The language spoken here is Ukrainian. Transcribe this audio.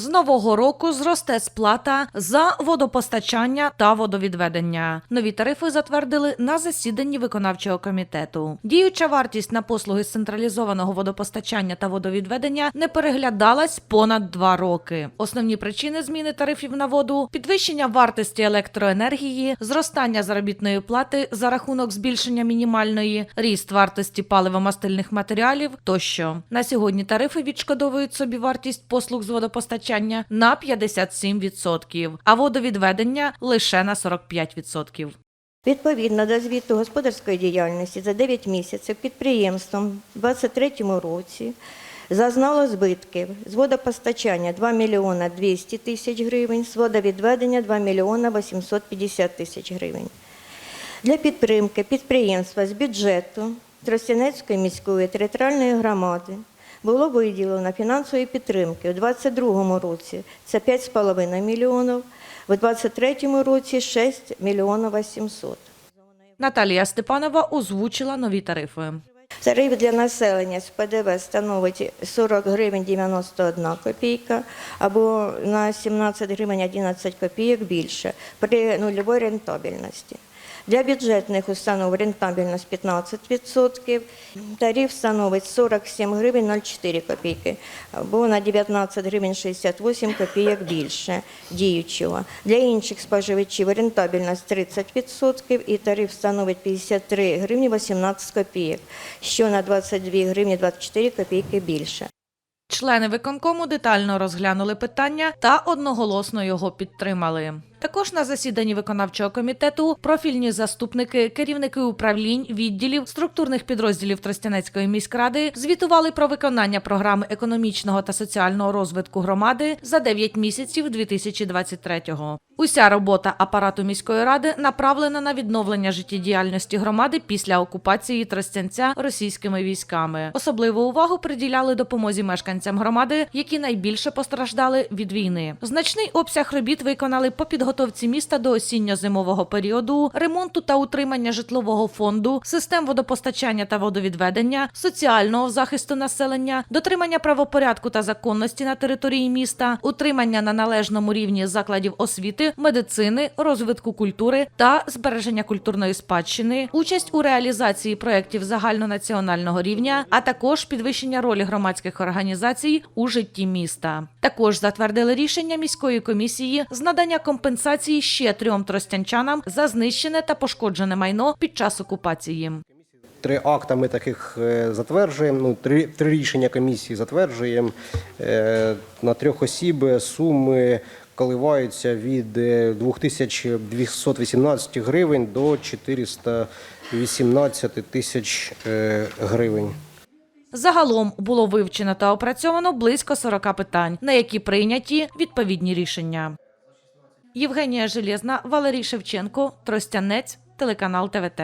З нового року зросте сплата за водопостачання та водовідведення. Нові тарифи затвердили на засіданні виконавчого комітету. Діюча вартість на послуги з централізованого водопостачання та водовідведення не переглядалась понад два роки. Основні причини зміни тарифів на воду підвищення вартості електроенергії, зростання заробітної плати за рахунок збільшення мінімальної, ріст вартості паливо-мастильних матеріалів тощо. На сьогодні тарифи відшкодовують собі вартість послуг з водопостачання на 57%, а водовідведення лише на 45%. Відповідно до звіту господарської діяльності за 9 місяців підприємством у 2023 році зазнало збитків з водопостачання 2 мільйона 200 тисяч гривень, з водовідведення 2 мільйона 850 тисяч гривень. Для підтримки підприємства з бюджету Тростянецької міської територіальної громади було виділено фінансової підтримки у 2022 році це 5,5 мільйонів, у 2023 році 6 мільйонів 800. Наталія Степанова озвучила нові тарифи. Тариф для населення з ПДВ становить 40 гривень 91 копійка або на 17 гривень 11 копійок більше при нульовій рентабельності. Для бюджетних установ рентабельність 15%, тариф становить 47 гривень 04 копійки або на 19 гривень 68 копійок більше діючого. Для інших споживачів рентабельність 30% і тариф становить 53 гривні 18 копійок, що на 22 гривні 24 копійки більше. Члени виконкому детально розглянули питання та одноголосно його підтримали. Також на засіданні виконавчого комітету профільні заступники, керівники управлінь, відділів, структурних підрозділів Тростянецької міськради звітували про виконання програми економічного та соціального розвитку громади за 9 місяців 2023-го. Уся робота апарату міської ради направлена на відновлення життєдіяльності громади після окупації Тростянця російськими військами. Особливу увагу приділяли допомозі мешканцям громади, які найбільше постраждали від війни. Значний обсяг робіт виконали по підготовці міста до осінньо-зимового періоду, ремонту та утримання житлового фонду, систем водопостачання та водовідведення, соціального захисту населення, дотримання правопорядку та законності на території міста, утримання на належному рівні закладів освіти, медицини, розвитку культури та збереження культурної спадщини, участь у реалізації проєктів загальнонаціонального рівня, а також підвищення ролі громадських організацій у житті міста. Також затвердили рішення міської комісії з надання компенсації ще трьом тростянчанам за знищене та пошкоджене майно під час окупації. Три акта ми таких е, затверджуємо, ну, три, три рішення комісії затверджуємо. Е, На трьох осіб суми коливаються від е, 2218 гривень до 418 тисяч е, гривень. Загалом було вивчено та опрацьовано близько 40 питань, на які прийняті відповідні рішення. Євгенія Железна, Валерій Шевченко, Тростянець, телеканал ТВТ.